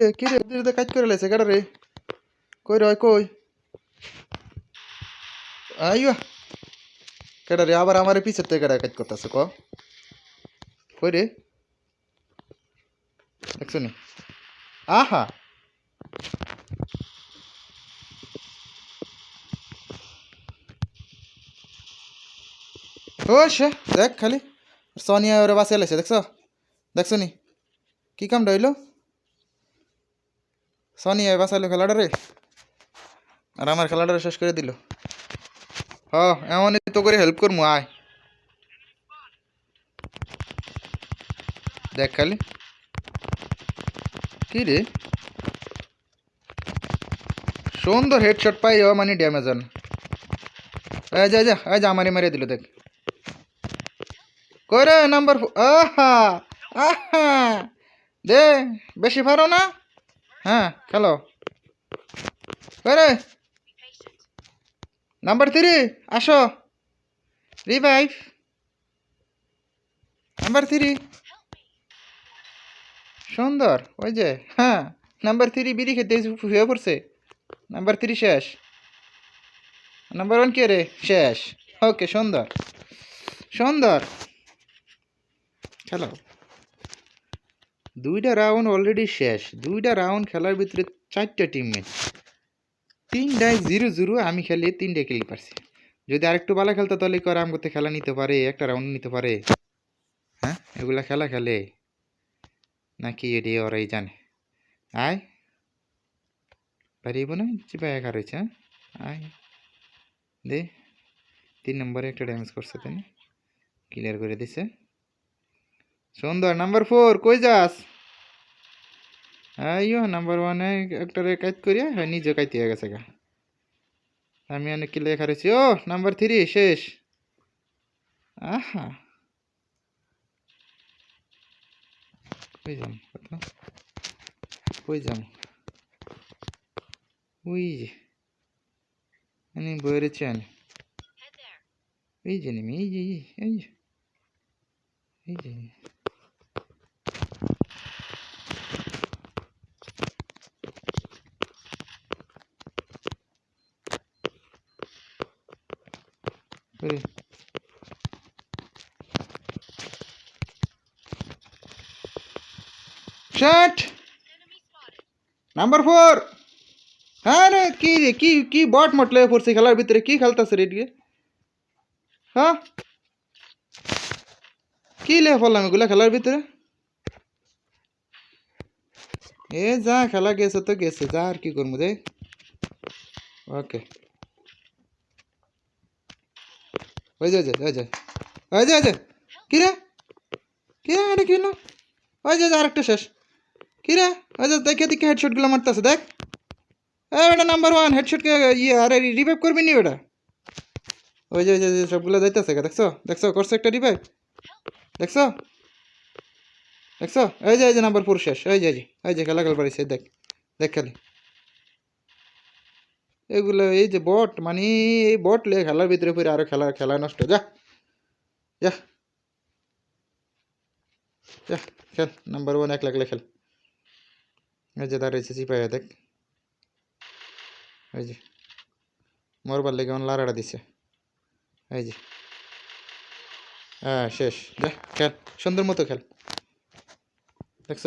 এ, কি রে? কাজ করে লাইছে কেডা রে। কই রে কই? আইয়া। কেডা রে আবার আমার পিছের থেকে কেডা কাজ করতেছে ক? কই রে? দেখছ নি? আহা! ও সে দেখ খালি। সোনিয়া ওরে বাসে লাইছে দেখছ? দেখছ নি? কি কাম কামটা হইল সোনিয়া বাসাইলো খেলাটা রে। আর আমার খেলাটা শেষ করে দিল। হ এমনই তো করে হেল্প করমু, আয়। দেখ খালি। কি রে? সুন্দর হেডশট পাই ও মানে ড্যামেজ এই যা যা, এই যা মেরে দিল, দেখ। কই রে নাম্বার আহা আহা। দে, বেশি পারো না। হ্যাঁ খেলো। কই রে। নাম্বার থ্রি আসো। রিভাইভ নাম্বার থ্রি সুন্দর, ওই যে হ্যাঁ। নাম্বার থ্রি বিড়ি খেতে হয়ে পড়ছে। নাম্বার থ্রি শেষ। নাম্বার ওয়ান কে রে? শেষ। ওকে সুন্দর। সুন্দর। খেলো। দুইটা রাউন্ড অলরেডি শেষ। দুইটা রাউন্ড খেলার ভিতরে চারটা টিম ম্যাচ তিনটায় জিরো জিরো আমি খেলে তিনটে খেলি পারছি। যদি আরেকটু ভালো খেলতো তাহলে করে আম করতে খেলা নিতে পারে, একটা রাউন্ড নিতে পারে? হ্যাঁ? এগুলা খেলা খেলে? নাকি এটি ওরাই জানে? আয়। পারিব না? চিপা একা রয়েছে হ্যাঁ? আয়। দে। তিন নম্বরে একটা ড্যামেজ করছে, তাই ক্লিয়ার করে দিছে। সুন্দর নাম্বার ফোর কই যাস? আইও নাম্বার ওয়ানে একটা কাজ করিয়া হ্যাঁ নিজে কাইতে গেছে গা। আমি অনেক কি লেখা রয়েছি। ও নাম্বার থ্রি শেষ। আহা। কই যাম কত কই যাম? ওই যে আমি বইরেছি আমি এই যে নেমে এই যে এই যে, এই যে। এই যে ওরে ষাট নাম্বার ফোর হ্যাঁ রে কি রে কি কি বট মটলে পড়ছে খেলার ভিতরে কি খেলতেছে রে এদিকে হ্যাঁ কি লে ফলাম এগুলা খেলার ভিতরে এ যা খেলা গেছে তো গেছে যা আর কি করব যাই ওকে ওই যে ওই যে ওই যে ওই যে ওই যে কি রে কি রে এটা কি হলো ওই যে আরেকটা শেষ কি রে ওই যে দেখে দেখে হেডশটগুলো মারতেছে দেখ এ ওটা নাম্বার ওয়ান হেডশটকে ইয়ে আরে রিভাইভ করবি নি ওটা ওই যে ওই যে ওই যে সবগুলো যাইতেছে দেখছ দেখছ করছে একটা রিভাইভ দেখছ দেখছ এই যে এই যে নাম্বার ফোর শেষ এই যে এই যে এই যে খেলা খেল পারিস দেখ দেখ খালি এগুলো এই যে বট মানে এই বট লে খেলার ভিতরে ফিরে আরও খেলা খেলা নষ্ট। যা যা যা, খেল। নাম্বার ওয়ান এক লাগলে খেল। এই যে দাঁড়িয়েছে চিপাইয়া দেখ। এই যে, মরবার লেগে আমার লাড়াটা দিছে। এই যে হ্যাঁ শেষ। যা, খেল। সুন্দর মতো খেল। দেখছ?